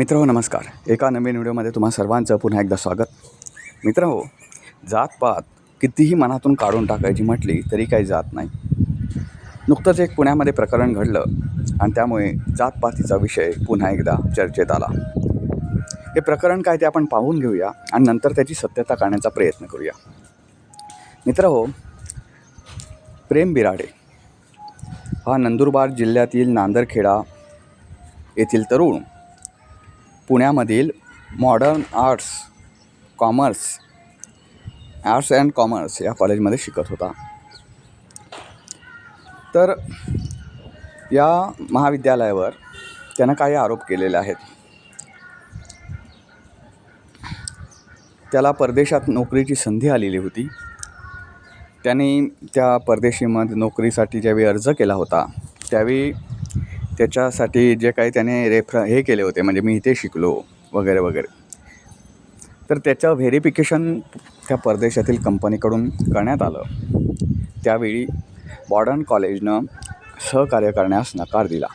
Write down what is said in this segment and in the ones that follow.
मित्र हो नमस्कार. एका नवीन व्हिडिओमध्ये तुम्हा सर्वांचं पुन्हा एकदा स्वागत. मित्र हो जातपात कितीही मनातून काढून टाकायची म्हटली तरी काही जात नाही. नुकतंच एक पुण्यामध्ये प्रकरण घडलं आणि त्यामुळे जातपातीचा विषय पुन्हा एकदा चर्चेत आला. हे प्रकरण काय ते आपण पाहून घेऊया आणि नंतर त्याची सत्यता काढण्याचा प्रयत्न करूया. मित्र हो प्रेम बिराडे हा नंदुरबार जिल्ह्यातील नांदरखेडा येथील तरुण पुण्यामधील modern arts commerce arts and commerce या कॉलेजमध्ये शिकत होता. तर या महाविद्यालयावर त्यानं काही आरोप केलेले आहेत. त्याला परदेशात नोकरीची संधी आलेली होती. त्याने त्या परदेशीमध्ये नोकरीसाठी ज्यावेळी अर्ज केला होता त्यावेळी त्याच्यासाठी जे काही त्याने रेफर हे केले होते म्हणजे मी इथे शिकलो वगैरे वगैरे. तर त्याचं व्हेरिफिकेशन त्या परदेशातील कंपनीकडून करण्यात आलं. त्यावेळी मॉडर्न कॉलेजनं सहकार्य करण्यास नकार दिला.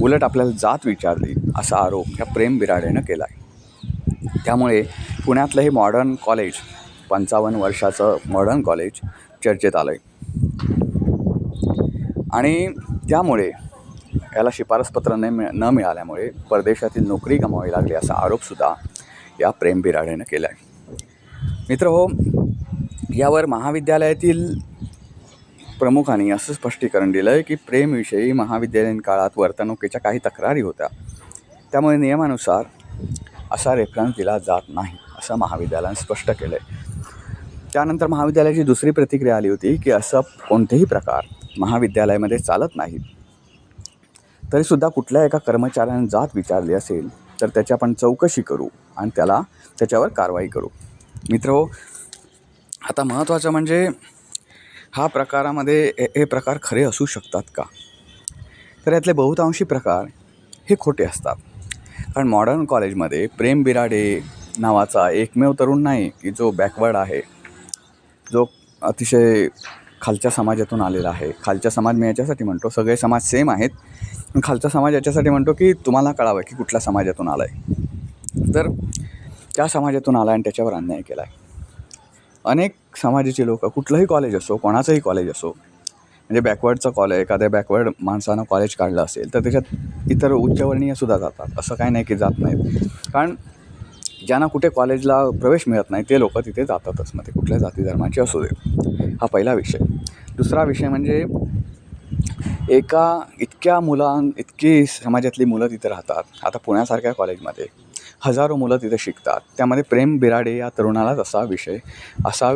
उलट आपल्याला जात विचारली असा आरोप ह्या प्रेम बिराडेनं केला आहे त्यामुळे पुण्यातलं हे मॉडर्न कॉलेज पंचावन्न वर्षाचं मॉडर्न कॉलेज चर्चेत आलं आहे आणि त्यामुळे याला शिफारसपत्र न मिळ न मिळाल्यामुळे परदेशातील नोकरी गमावी लागली असा आरोपसुद्धा या प्रेम बिराडेनं केला आहे मित्र हो यावर महाविद्यालयातील प्रमुखांनी असं स्पष्टीकरण दिलं आहे की प्रेमविषयी महाविद्यालयीन काळात वर्तणुकीच्या काही तक्रारी होत्या. त्यामुळे नियमानुसार असा रेफरन्स दिला जात नाही असं महाविद्यालयानं स्पष्ट केलं आहे त्यानंतर महाविद्यालयाची दुसरी प्रतिक्रिया आली होती की असं कोणतेही प्रकार महाविद्यालयामध्ये चालत नाहीत. तरीसुद्धा कुठल्या एका कर्मचाऱ्यानं जात विचारली असेल तर त्याची आपण चौकशी करू आणि त्याला त्याच्यावर कारवाई करू. मित्र हो आता महत्त्वाचं म्हणजे हा प्रकारामध्ये हे प्रकार खरे असू शकतात का? तर यातले बहुतांशी प्रकार हे खोटे असतात. कारण मॉडर्न कॉलेजमध्ये प्रेम बिराडे नावाचा एकमेव तरुण नाही की जो बॅकवर्ड आहे. जो अतिशय खालच्या समाजातून आलेला आहे. खालच्या समाज मी याच्यासाठी म्हणतो सगळे समाज सेम आहेत. पण खालचा समाज याच्यासाठी म्हणतो की तुम्हाला कळावं की कुठल्या समाजातून आला आहे तर त्या समाजातून आला आणि त्याच्यावर अन्याय केला आहे अनेक समाजाचे लोक कुठलंही कॉलेज असो कोणाचंही कॉलेज असो म्हणजे बॅकवर्डचं कॉलेज एखाद्या बॅकवर्ड माणसानं कॉलेज काढलं असेल तर त्याच्यात इतर उच्चवर्णीयसुद्धा जातात. असं काही नाही की जात नाहीत. कारण ज्यांना कुठे कॉलेजला प्रवेश मिळत नाही ते लोक तिथे जातातच. मग ते कुठल्या जाती धर्माचे असू दे. हा पहिला विषय. दुसरा विषय म्हणजे एका इतक्या मुलां इतकी समाजातली मुलं तिथे राहतात. आता पुण्यासारख्या कॉलेजमध्ये हजारो मुलं तिथे शिकतात. त्यामध्ये प्रेम बिराडे या तरुणालाच असा विषय असा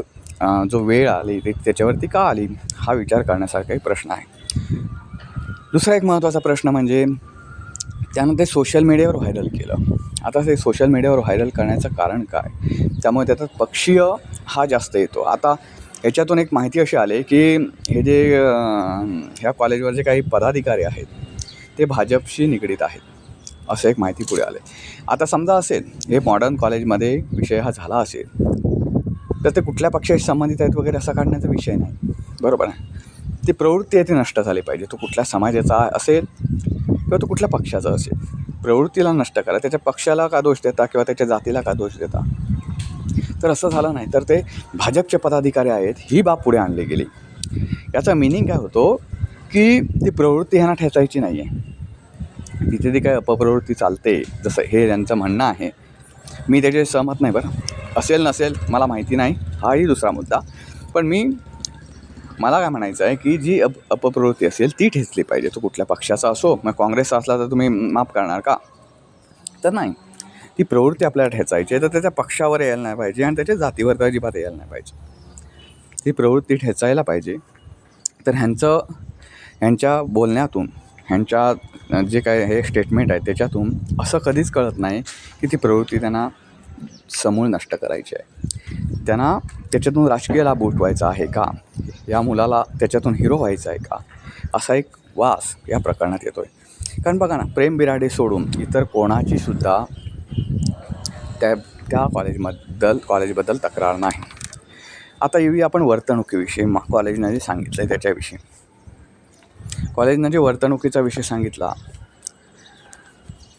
जो वेळ आली ते त्याच्यावरती का आली हा विचार करण्यासारखा एक प्रश्न आहे. दुसरा एक महत्त्वाचा प्रश्न म्हणजे त्यानं ते सोशल मीडियावर व्हायरल केलं. आता ते सोशल मीडियावर व्हायरल करण्याचं कारण काय? त्यामुळे त्याचा पक्षीय हा जास्त येतो. आता याच्यातून एक माहिती अशी आली की हे जे ह्या कॉलेजवर जे काही पदाधिकारी आहेत ते भाजपशी निगडीत आहेत असं एक माहिती पुढे आले आता समजा असेल हे मॉडर्न कॉलेजमध्ये विषय हा झाला असेल तर ते कुठल्या पक्षाशी संबंधित आहेत वगैरे असा काढण्याचा विषय नाही. बरोबर आहे? ती प्रवृत्ती आहे ती नष्ट झाली पाहिजे. तो कुठल्या समाजाचा असेल किंवा तो कुठल्या पक्षाचा असेल. प्रवृत्तीला नष्ट करा. त्याच्या पक्षाला का दोष देता किंवा त्याच्या जातीला का दोष देता? तर असं झालं नाही. तर ते भाजपचे पदाधिकारी आहेत ही बाब पुढे आणली गेली. याचा मिनिंग काय होतो? की ती प्रवृत्ती ह्यांना ठेचायची नाही आहे तिथे ती काय अपप्रवृत्ती चालते जसं हे त्यांचं म्हणणं आहे. मी त्याचे सहमत नाही बरं. असेल नसेल मला माहिती नाही. हाही दुसरा मुद्दा. पण मी मला काय म्हणायचं आहे की जी अप अपप्रवृत्ती असेल ती ठेचली पाहिजे. तो कुठल्या पक्षाचा असो मग काँग्रेसचा असला तर तुम्ही माफ करणार का? तर नाही. ती प्रवृत्ती आपल्याला ठेचायची आहे तर त्याच्या पक्षावर यायला नाही पाहिजे आणि त्याच्या जातीवर तर अजिबात यायला नाही पाहिजे. ती प्रवृत्ती ठेचायला पाहिजे. तर ह्यांचं ह्यांच्या बोलण्यातून ह्यांच्या जे काय हे स्टेटमेंट आहे त्याच्यातून असं कधीच कळत नाही की ती प्रवृत्ती त्यांना समूळ नष्ट करायची आहे. त्यांना त्याच्यातून राजकीय लाभ उठवायचा आहे का? या मुलाला त्याच्यातून हिरो व्हायचा आहे का? असा एक वास या प्रकरणात येतो आहे कारण बघा ना प्रेम बिराडे सोडून इतर कोणाची सुद्धा त्या त्या कॉलेजबद्दल कॉलेजबद्दल तक्रार नाही. आता येऊया आपण वर्तणुकीविषयी. मा कॉलेजनं जे सांगितलं आहे त्याच्याविषयी कॉलेजनं जे वर्तणुकीचा विषय सांगितला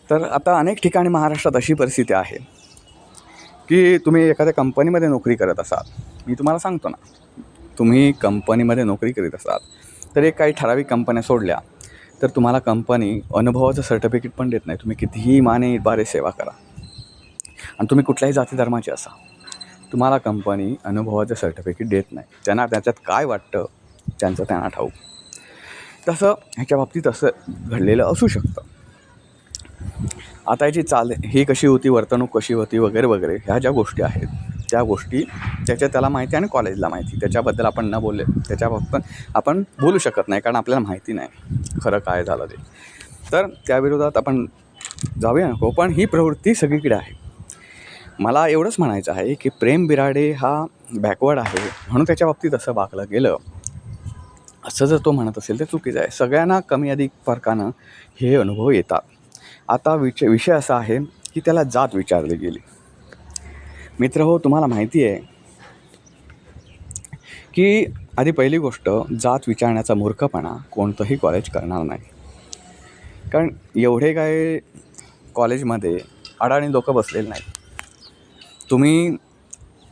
तर आता अनेक ठिकाणी महाराष्ट्रात अशी परिस्थिती आहे. की तुम्ही एखाद्या कंपनीमध्ये नोकरी करत असाल मी तुम्हाला सांगतो ना. तुम्ही कंपनीमध्ये नोकरी करीत असाल तर एक काही ठराविक कंपन्या सोडल्या तर तुम्हाला कंपनी अनुभवाचं सर्टिफिकेट पण देत नाही. तुम्ही कितीही माने बारे सेवा करा. आणि तुम्ही कुठल्याही जाती धर्माचे असा. तुम्हाला कंपनी अनुभवाचं सर्टिफिकेट देत नाही. त्यांना त्याच्यात काय वाटतं त्यांचं त्यांना ठाऊक. तसं ह्याच्या बाबतीत असं घडलेलं असू शकतं. आता याची चाल ही कशी होती वर्तणूक कशी होती वगैरे वगैरे ह्या ज्या गोष्टी आहेत त्या गोष्टी त्याच्या त्याला माहिती आणि कॉलेजला माहिती. त्याच्याबद्दल आपण न बोलले त्याच्याबाबत आपण बोलू शकत नाही कारण आपल्याला माहिती नाही. खरं काय झालं ते. तर त्याविरोधात आपण जाऊया. नको पण ही प्रवृत्ती सगळीकडे आहे. मला एवढंच म्हणायचं आहे की प्रेम बिराडे हा बॅकवर्ड आहे. म्हणून त्याच्या बाबतीत असं वागलं गेलं. असं जर तो म्हणत असेल तर चुकीचं आहे. सगळ्यांना कमी अधिक फरकानं हे अनुभव येतात. आता विच विषय असा आहे की त्याला जात विचारली गेली. मित्र हो तुम्हाला माहिती आहे की आधी पहिली गोष्ट जात विचारण्याचा मूर्खपणा कोणतंही कॉलेज करणार नाही. कारण एवढे काय कॉलेजमध्ये अडाणी लोकं बसलेले नाहीत. तुम्ही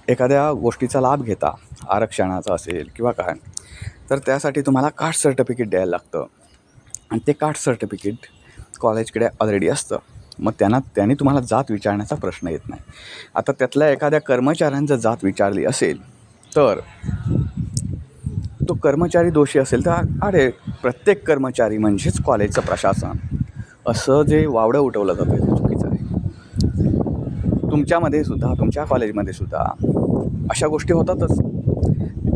एखाद्या गोष्टीचा लाभ घेता आरक्षणाचा असेल किंवा काय तर त्यासाठी तुम्हाला कास्ट सर्टिफिकेट द्यायला लागतं. आणि ते कास्ट सर्टिफिकेट कॉलेजकडे ऑलरेडी असतं. मग त्यांना त्यांनी तुम्हाला जात विचारण्याचा प्रश्न येत नाही. आता त्यातल्या एखाद्या कर्मचाऱ्यांचं जात विचारली असेल तर तो कर्मचारी दोषी असेल तर अरे प्रत्येक कर्मचारी म्हणजेच कॉलेजचं प्रशासन. असं जे वावडं उठवलं जातं ते चुकीचं आहे. तुमच्यामध्ये सुद्धा तुमच्या कॉलेजमध्ये सुद्धा अशा गोष्टी होतातच.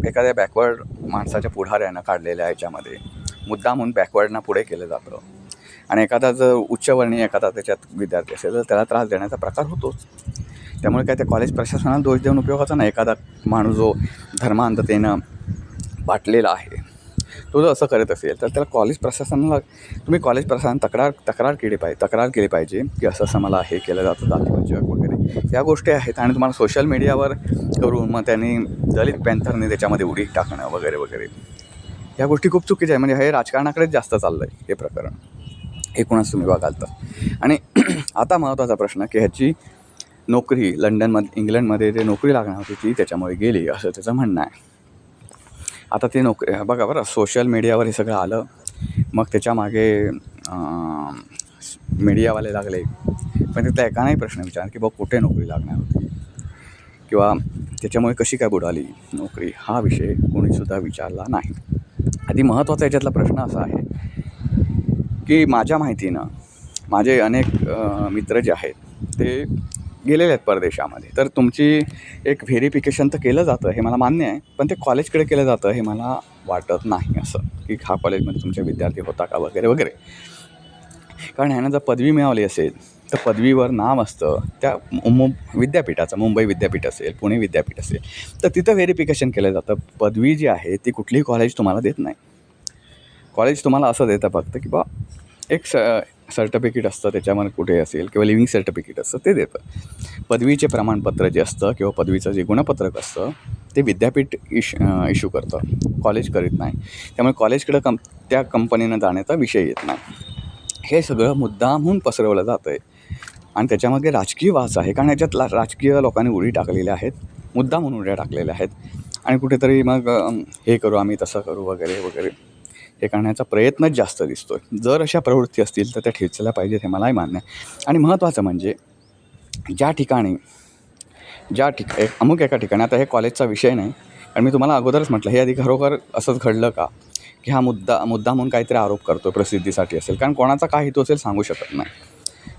एखाद्या बॅकवर्ड माणसाच्या पुढाऱ्यानं काढलेल्या ह्याच्यामध्ये. मुद्दाम बॅकवर्डना पुढे केलं जातं. आणि एखादा जर उच्चवर्णीय एखादा त्याच्यात विद्यार्थी असेल तर त्याला त्रास देण्याचा प्रकार होतोच. त्यामुळे काय त्या कॉलेज प्रशासनाला दोष देऊन उपयोगाचा नाही. एखादा माणूस जो धर्मांधतेनं बाटलेला आहे तो जर असं करत असेल तर त्याला कॉलेज प्रशासनाला तुम्ही कॉलेज प्रशासन तक्रार तक्रार केली पाहिजे तक्रार केली पाहिजे की असं असं मला हे केलं जातं जातीवंचक वगैरे. या गोष्टी आहेत आणि तुम्हाला सोशल मीडियावर करून मग त्यांनी दलित पॅन्थरने त्याच्यामध्ये उडी टाकणं वगैरे वगैरे. या गोष्टी खूप चुकीच्या आहे म्हणजे हे राजकारणाकडेच जास्त चाललं आहे हे प्रकरण. एकूणच तुम्ही बघाल तर. आणि आता महत्त्वाचा प्रश्न की ह्याची नोकरी लंडनमध्ये इंग्लंडमध्ये जे नोकरी लागणार होती ती त्याच्यामुळे गेली असं त्याचं म्हणणं आहे. आता ते नोकरी बघा बरं सोशल मीडियावर हे सगळं आलं. मग त्याच्यामागे मीडियावाले लागले. पण तिथला एकानाही प्रश्न विचार की बघ कुठे नोकरी लागणार होती? किंवा त्याच्यामुळे कशी काय बुडाली नोकरी? हा विषय कोणीसुद्धा विचारला नाही. आधी महत्त्वाचा याच्यातला प्रश्न असा आहे की माझ्या माहितीनं माझे अनेक मित्र जे आहेत ते गेलेले आहेत परदेशामध्ये. तर तुमची एक व्हेरिफिकेशन तर केलं जातं हे मला मान्य आहे पण ते कॉलेजकडे केलं जातं हे मला वाटत नाही असं की हा कॉलेजमध्ये तुमचे विद्यार्थी होता का वगैरे वगैरे. कारण ह्यानं जर पदवी मिळवली असेल तर पदवीवर नाव असतं त्या मु विद्यापीठाचं मुंबई विद्यापीठ असेल पुणे विद्यापीठ असेल तर तिथं व्हेरिफिकेशन केलं जातं. पदवी जी आहे ती कुठलीही कॉलेज तुम्हाला देत नाही. कॉलेज तुम्हाला असं देतं फक्त की बा एक स सर्टिफिकेट असतं त्याच्यामध्ये कुठे असेल किंवा लिव्हिंग सर्टिफिकेट असतं ते देतं. पदवीचे प्रमाणपत्र जे असतं किंवा पदवीचं जे गुणपत्रक असतं ते विद्यापीठ इश इश्यू करतं. कॉलेज करीत नाही. त्यामुळे कॉलेजकडं कं त्या कंपनीनं जाण्याचा विषय येत नाही. हे सगळं मुद्दामहून पसरवलं जातं आहे आणि त्याच्यामध्ये राजकीय वास आहे कारण याच्यात ला राजकीय लोकांनी उडी टाकलेल्या आहेत. मुद्दामहून उड्या टाकलेल्या आहेत. आणि कुठेतरी मग हे करू आम्ही तसं करू वगैरे वगैरे. हे करण्याचा प्रयत्नच जास्त दिसतो आहे जर अशा प्रवृत्ती असतील तर त्या ठेचल्या पाहिजेत हे मलाही मान्य आहे. आणि महत्त्वाचं म्हणजे ज्या ठिकाणी ज्या ठिक एक अमुक एका ठिकाणी आता हे कॉलेजचा विषय नाही कारण मी तुम्हाला अगोदरच म्हटलं हे आधी खरोखर असंच घडलं का? की हा मुद्दा मुद्दा म्हणून काहीतरी आरोप करतो प्रसिद्धीसाठी असेल. कारण कोणाचा काय हेतू असेल सांगू शकत नाही.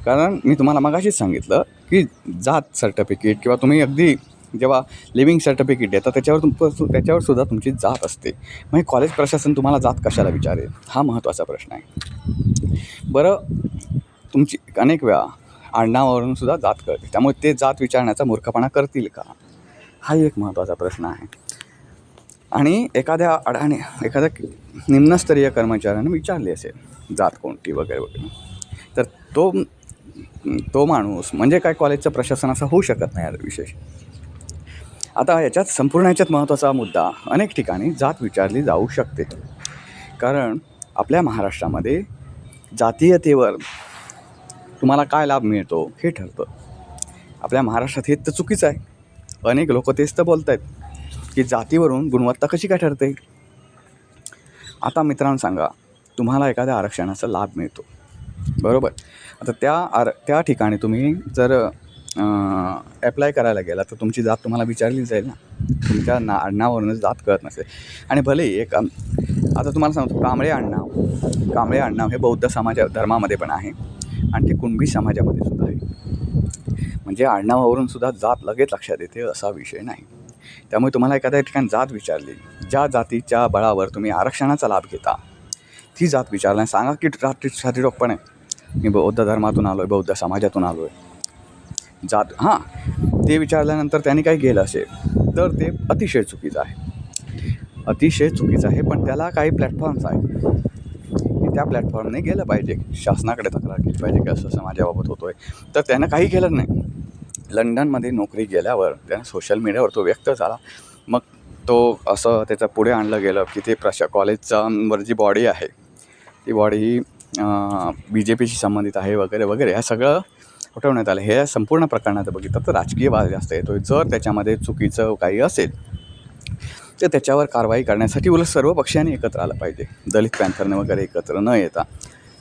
कारण मी तुम्हाला मगाशीच सांगितलं की जात सर्टिफिकेट किंवा तुम्ही अगदी जेव्हा लिव्हिंग सर्टिफिकेट देता त्याच्यावर तुम त्याच्यावर सुद्धा तुमची जात असते. म्हणजे कॉलेज प्रशासन तुम्हाला जात कशाला विचारेल? हा महत्त्वाचा प्रश्न आहे. बरं तुमची अनेक वेळा आडनावावरून सुद्धा जात कळते. त्यामुळे ते जात विचारण्याचा मूर्खपणा करतील का? हाही एक महत्त्वाचा प्रश्न आहे. आणि एखाद्या अडाणी एखाद्या निम्नस्तरीय कर्मचाऱ्याने विचारली असेल जात कोणती वगैरे वगैरे. तर तो तो माणूस म्हणजे काय कॉलेजचं प्रशासन असं होऊ शकत नाही विशेष. आता याच्यात संपूर्ण याच्यात महत्त्वाचा मुद्दा अनेक ठिकाणी जात विचारली जाऊ शकते. कारण आपल्या महाराष्ट्रामध्ये जातीयतेवर तुम्हाला काय लाभ मिळतो हे ठरतं. आपल्या महाराष्ट्रात हे तर चुकीचं आहे. अनेक लोक तेच तर बोलत आहेत की जातीवरून गुणवत्ता कशी काय ठरते? आता मित्रांनो सांगा तुम्हाला एखाद्या आरक्षणाचा लाभ मिळतो. बरोबर? आता त्या आर त्या ठिकाणी तुम्ही जर ॲप्लाय करायला गेला तर तुमची जात तुम्हाला विचारली जाईल ना. तुमच्या ना आडनावावरूनच जात कळत नसेल. आणि भले एक आता तुम्हाला सांगतो कांबळे आडनाव. कांबळे आडनाव हे बौद्ध समाजा धर्मामध्ये पण आहे. आणि ते कुणबी समाजामध्ये सुद्धा आहे. म्हणजे आडनावावरून सुद्धा जात लगेच लक्षात येते असा विषय नाही. त्यामुळे तुम्हाला एखाद्या ठिकाणी जात विचारली. ज्या जातीच्या बळावर तुम्ही आरक्षणाचा लाभ घेता ती जात विचारला सांगा की रात्री छातीडोकपणे मी बौद्ध धर्मातून आलो आहे बौद्ध समाजातून आलो आहे जात हां ते विचारल्यानंतर त्यांनी काय केलं असेल तर ते अतिशय चुकीचं आहे. अतिशय चुकीचं आहे पण त्याला काही प्लॅटफॉर्म्स आहेत. त्या प्लॅटफॉर्मने गेलं पाहिजे शासनाकडे तक्रार केली पाहिजे की असं समाजाबाबत होतो आहे तर त्यानं काही केलं नाही. लंडनमध्ये नोकरी गेल्यावर त्यानं सोशल मीडियावर तो व्यक्त झाला. मग तो असं त्याचं पुढे आणलं गेलं की ते प्रशा कॉलेजच्यावर जी बॉडी आहे ती बॉडी ही बी जे पीशी संबंधित आहे वगैरे वगैरे ह्या सगळं उठवण्यात आलं. हे संपूर्ण प्रकरणात बघितलं तर राजकीय वाद जास्त येतो जर त्याच्यामध्ये चुकीचं काही असेल तर त्याच्यावर कारवाई करण्यासाठी उलट सर्व पक्षांनी एकत्र आलं पाहिजे. दलित पॅन्थरने वगैरे एकत्र न येता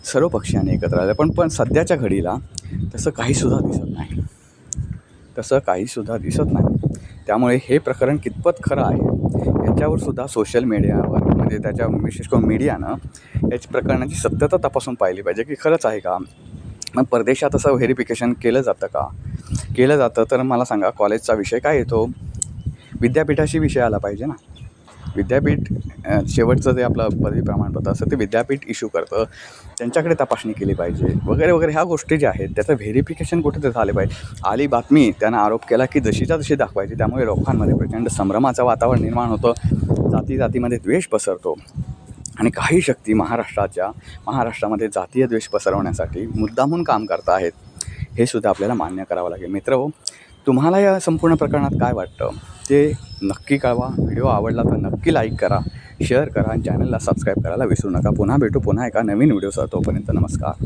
सर्व पक्षांनी एकत्र आलं. पण पण सध्याच्या घडीला तसं काहीसुद्धा दिसत नाही. तसं काहीसुद्धा दिसत नाही. त्यामुळे हे प्रकरण कितपत खरं आहे याच्यावर सुद्धा सोशल मीडियावर म्हणजे त्याच्या विशेष करून मीडियानं याची प्रकरणाची सत्यता तपासून पाहिली पाहिजे की खरंच आहे का? मग परदेशात असं व्हेरिफिकेशन केलं जातं का? केलं जातं तर मला सांगा कॉलेजचा विषय काय येतो विद्यापीठाशी विषय आला पाहिजे ना. विद्यापीठ शेवटचं जे आपलं पदवी प्रमाणपत्र असतं ते विद्यापीठ इश्यू करतं. त्यांच्याकडे तपासणी केली पाहिजे. वगैरे वगैरे ह्या गोष्टी ज्या आहेत त्याचं व्हेरिफिकेशन कुठे तर झाले पाहिजे. आली बातमी त्यांना आरोप केला की जशीच्या तशी दाखवायची. त्यामुळे लोकांमध्ये प्रचंड संभ्रमाचं वातावरण निर्माण होतं. जाती जातीमध्ये द्वेष पसरतो. आणि काही शक्ती महाराष्ट्राच्या महाराष्ट्रामध्ये जातीय द्वेष पसरवण्यासाठी मुद्दामून काम करत आहेत हे सुद्धा आपल्याला मान्य करावं लागेल. मित्र हो तुम्हाला या संपूर्ण प्रकरणात काय वाटतं? ते नक्की कळवा. व्हिडिओ आवडला तर नक्की लाईक करा शेअर करा आणि चॅनलला सबस्क्राईब करायला विसरू नका. पुन्हा भेटू पुन्हा एका नवीन व्हिडिओसह. तोपर्यंत नमस्कार.